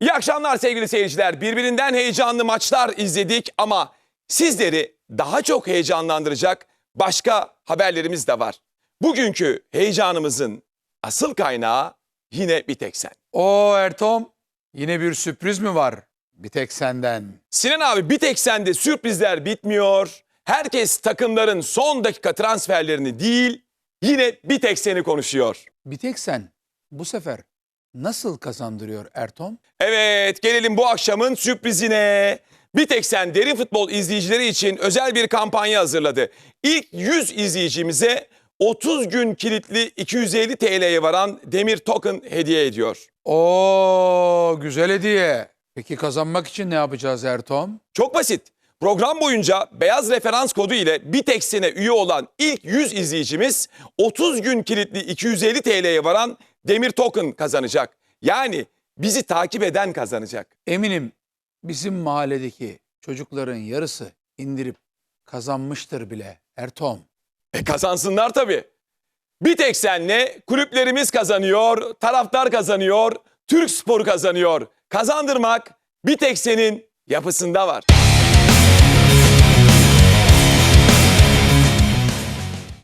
İyi akşamlar sevgili seyirciler. Birbirinden heyecanlı maçlar izledik ama sizleri daha çok heyecanlandıracak başka haberlerimiz de var. Bugünkü heyecanımızın asıl kaynağı yine bir tek sen. O Ertom yine bir sürpriz mi var? Bir tek senden. Sinan abi bir tek sende sürprizler bitmiyor. Herkes takımların son dakika transferlerini değil yine bir tek seni konuşuyor. Bir tek sen bu sefer nasıl kazandırıyor Ertom? Evet gelelim bu akşamın sürprizine. Bir tek sen derin futbol izleyicileri için özel bir kampanya hazırladı. İlk 100 izleyicimize 30 gün kilitli 250 TL'ye varan Demir Token hediye ediyor. Oo güzel hediye. Peki kazanmak için ne yapacağız Ertom? Çok basit. Program boyunca beyaz referans kodu ile sene üye olan ilk 100 izleyicimiz 30 gün kilitli 250 TL'ye varan Demir Token kazanacak. Yani bizi takip eden kazanacak. Eminim bizim mahalledeki çocukların yarısı indirip kazanmıştır bile Ertom. E kazansınlar tabii. Bir tek senle kulüplerimiz kazanıyor, taraftar kazanıyor, Türk sporu kazanıyor. Kazandırmak bir tek senin yapısında var.